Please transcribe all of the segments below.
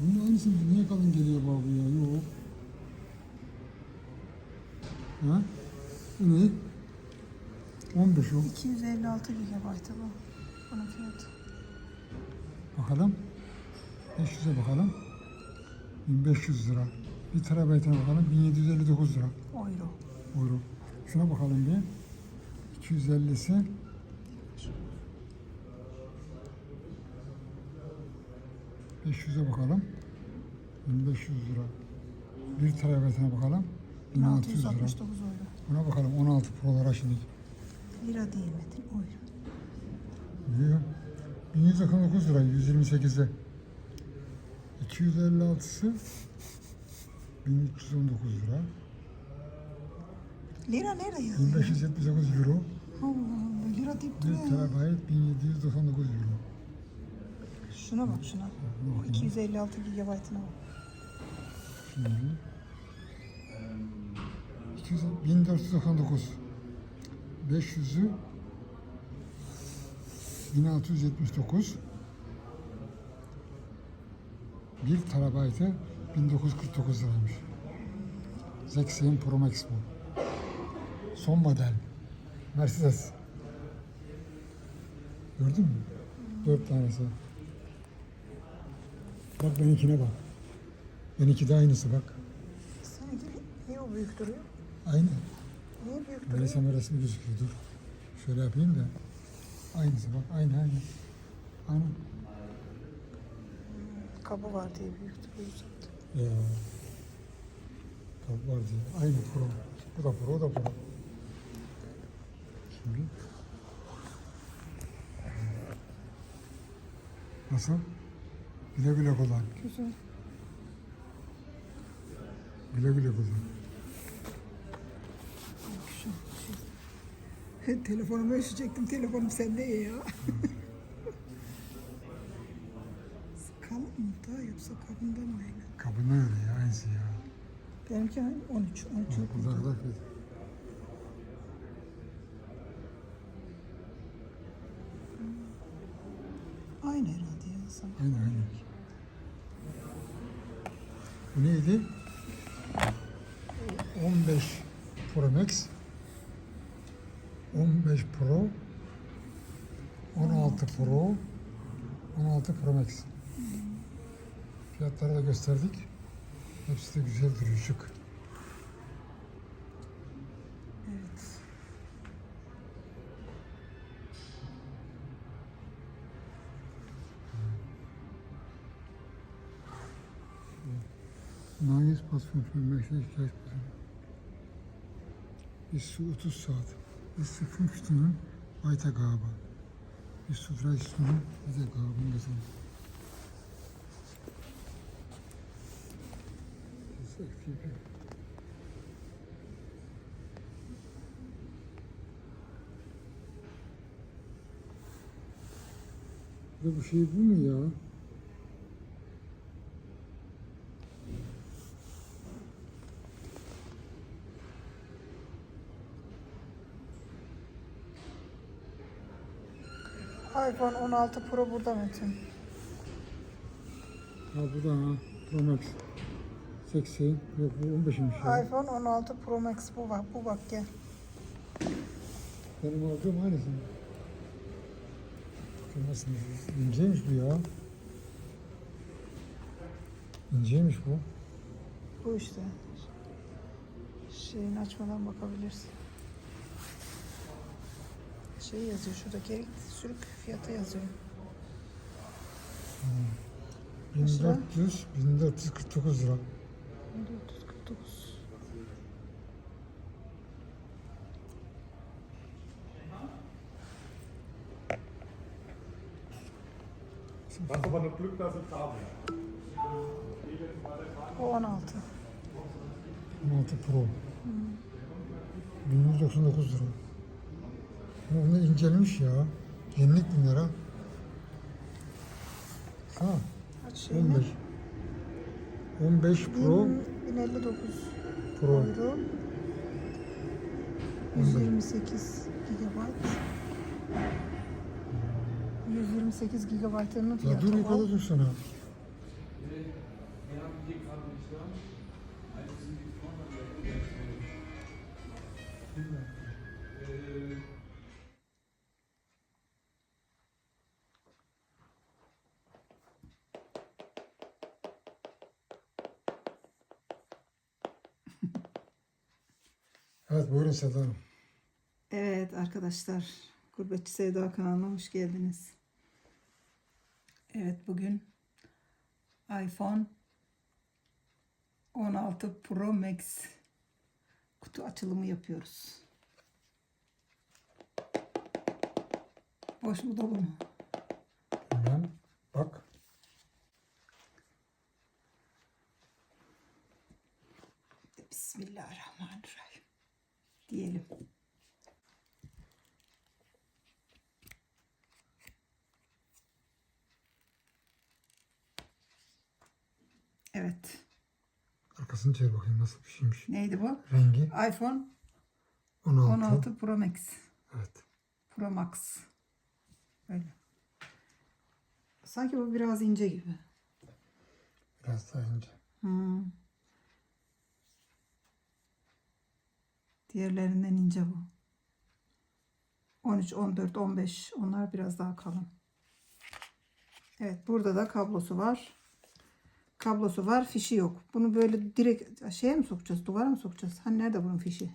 Bunun aynısı niye kalın geliyor bu ya? Yok. Ha? Bu ne? 15 o. 256 GB bu. Bunun fiyatı. Bakalım. 500'e bakalım. 1500 lira. 1 terabaytına bakalım. 1759 lira. Euro. Euro. Şuna bakalım bir. 250'si. ...500'e bakalım. 1500 lira. 1 terabaytına bakalım. 1600 lira. 669 euro. Buna bakalım 16 Pro'lara şimdi. Lira değil Metin. Euro. Biliyor. 1199 lira 128'e. 256'sı 1319 lira. Lira nerede yazıyor? 1579 euro. Allah Allah. Lira deyip 1 duruyor. ya. terabayt 1799 euro. Şuna bak şuna. Bakayım. 256 GB'ına bak. Şimdi 200, 1499 500'ü 1679 1 terabaytı 1949 liraymış. Zexion Pro Max bu. Son model. Mercedes. Gördün mü? Dört tanesi. Bak benimkine bak. Benimki de aynısı bak. Seninki niye o büyük duruyor? Aynı. Niye büyük duruyor? Melisa resmi gözüküyor. Dur. Şöyle yapayım da. Aynısı bak. Aynı aynı. Aynı. Kabı var diye büyük duruyor zaten. Ya. Tabi var diye. Aynı pro. Bu da pro, o da pro. Şimdi. Nasıl? Güle güle kullan. Güzel. Güle güle kullan. Telefonumu üşüyecektim. Telefonum sende ya. Kalın mı daha yoksa kabında mı öyle? Öyle ya. Aynısı ya. Benimki aynı 13. 13 yok. Burada kadar kötü. Aynı herhalde ya. Aynı aynı. Bu neydi? 15 Pro Max 15 Pro 16 Pro 16 Pro Max Fiyatları da gösterdik. Hepsi de güzel duruyor şık. Nagis Pasfon Merkez ihtiyaç buluyor. Bis zu 30 saat. Bis zu 5 Stunden Weitergabe. Bis zu 30 Stunden Wiedergabe. gesagt. Das ist echt şey bu mu ya? iPhone 16 Pro burada Metin. Ha bu da ha. Pro Max. 80. Yok bu 15'miş ya. iPhone 16 Pro Max bu bak. Bu bak gel. Benim aldığım aynısı. Nasıl inceymiş bu ya. İnceymiş bu. Bu işte. Şeyini açmadan bakabilirsin. Şey yazıyor şurada gerek sürük fiyatı yazıyor. 1400, 1449 lira. 1449. Was aber noch Glück, dass ich da bin. O 16. 16 Pro. 1199 lira. Bunlar incelmiş ya. Yenilik bunlar ha. Ha, Kaç şeyini? 15. 15 Pro, 1059 Pro. euro. 128 GB. 128 GB'ını Ya fiyatı dur var. yukarıda dursana. Evet buyurun Seda Hanım. Evet arkadaşlar, Gurbetçi Sevda kanalına hoş geldiniz. Evet bugün iPhone 16 Pro Max kutu açılımı yapıyoruz. Boş mu dolu mu? Bilmem. Bak. Bismillahirrahmanirrahim. Diyelim. Evet. Arkasını çevir bakayım nasıl bir şeymiş. Neydi bu? Rengi iPhone 16. 16 Pro Max. Evet. Pro Max. Öyle. Sanki bu biraz ince gibi. Biraz daha ince. Hmm. Diğerlerinden ince bu. 13, 14, 15 onlar biraz daha kalın. Evet burada da kablosu var. Kablosu var, fişi yok. Bunu böyle direkt şeye mi sokacağız? Duvara mı sokacağız? Hani nerede bunun fişi?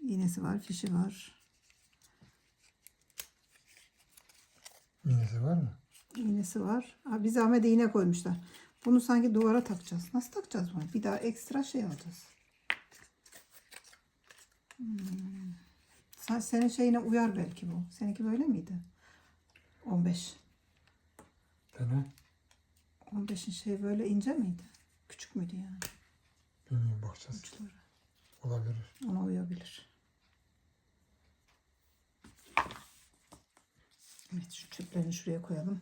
İğnesi var, fişi var. İğnesi var mı? İğnesi var. Ha, bir zahmet iğne koymuşlar. Bunu sanki duvara takacağız. Nasıl takacağız bunu? Bir daha ekstra şey alacağız. Hmm. Sen, senin şeyine uyar belki bu. Seninki böyle miydi? 15. Dene. 15'in şey böyle ince miydi? Küçük müydü yani? Bilmiyorum bakacağız. Uçları. Olabilir. Ona uyabilir. Evet şu çöplerini şuraya koyalım.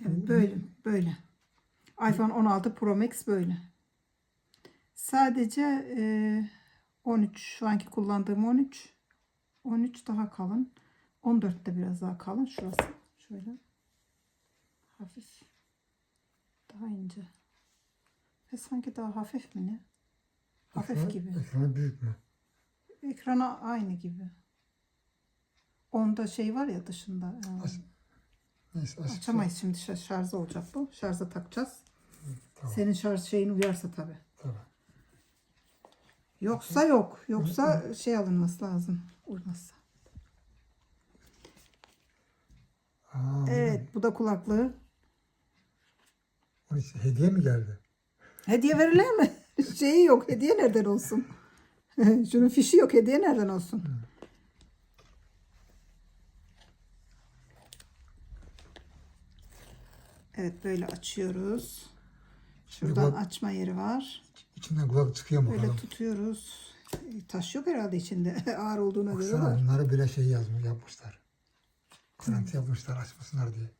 Evet böyle böyle. iPhone 16 Pro Max böyle. Sadece e, 13 şu anki kullandığım 13 13 daha kalın. 14 de biraz daha kalın. Şurası şöyle hafif daha ince. Ve sanki daha hafif mi ne? Hafif Ekranı- gibi. Ekranı büyük mü? Ekrana aynı gibi. Onda şey var ya dışında. e, Aç- Neyse açamayız şimdi şa- şarjı olacak bu. Şarja takacağız. Tamam. Senin şarj şeyin uyarsa tabi. Tabii. Yoksa yok. Yoksa şey alınması lazım. Aa, Evet bu da kulaklığı. Hediye mi geldi? Hediye verilir mi? Şeyi yok. Hediye nereden olsun? Şunun fişi yok. Hediye nereden olsun? Evet böyle açıyoruz. Şuradan açma yeri var. İçinden kulak çıkıyor mu Böyle bakalım? tutuyoruz. Taş yok herhalde içinde. Ağır olduğuna göre Baksana var. bunları bile şey yazmış yapmışlar. Garanti yapmışlar açmasınlar diye.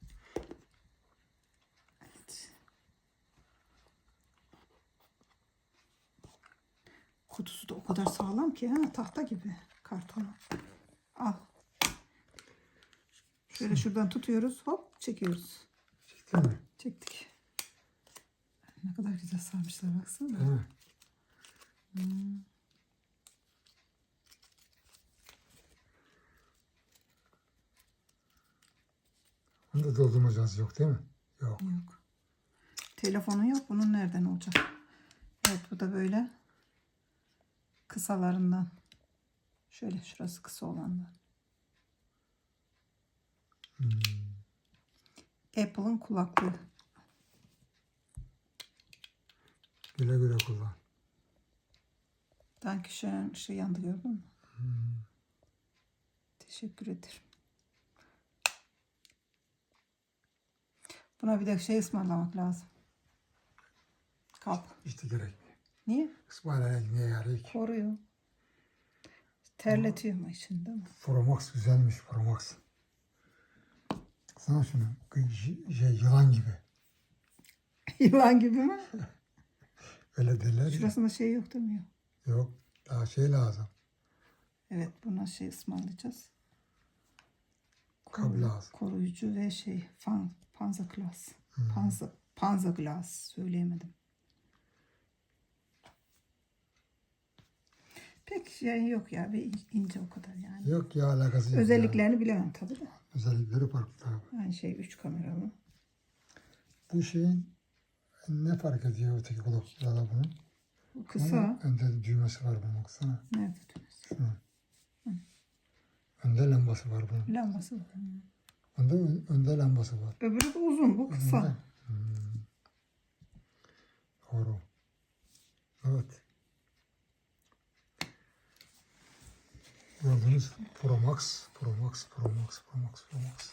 Kutusu da o kadar sağlam ki ha tahta gibi karton. Al. Şöyle şuradan tutuyoruz. Hop çekiyoruz. Çekti mi? Çektik. Ne kadar güzel sarmışlar baksana. Değil mi? Bunda doldurma cihazı yok değil mi? Yok. Yok. Telefonun yok. Bunun nereden olacak? Evet bu da böyle kısalarından. Şöyle şurası kısa olandan. Apple'ın kulaklığı. Kullan. Dankeschön şey yandı gördün mü? Teşekkür ederim. Buna bir de şey ısmarlamak lazım. Kap. İşte gerekmiyor. Niye? İsmail'e niye yarıyor ki? Koruyor. Terletiyor mu içinde mi? Pro Max güzelmiş Pro Max. Sana şunu şey, yılan gibi. Yılan gibi mi? Öyle derler ya. Şurasında şey yok değil mi? Yok. Yok. Daha şey lazım. Evet buna şey ısmarlayacağız. Kab lazım. Koruyucu ve şey fan, panza glass. Panza, panza glass söyleyemedim. Pek şey yok ya bir in- ince o kadar yani. Yok ya alakası yok. ya. Özelliklerini bilemem tabii de. Özellikleri farklı tabii. Aynı şey 3 kameralı. Bu şeyin Ne fark ediyor öteki kulaklıklarla bunun? Bu kısa. Ama Önde düğmesi var bunun baksana. Nerede düğmesi? Şunu. Önde lambası var bunun. Lambası var. Önde, önde lambası var. Öbürü de uzun. Bu kısa. Önde. Hmm. Doğru. Evet. Gördünüz Pro Max, Pro Max, Pro Max, Pro Max, Pro Max.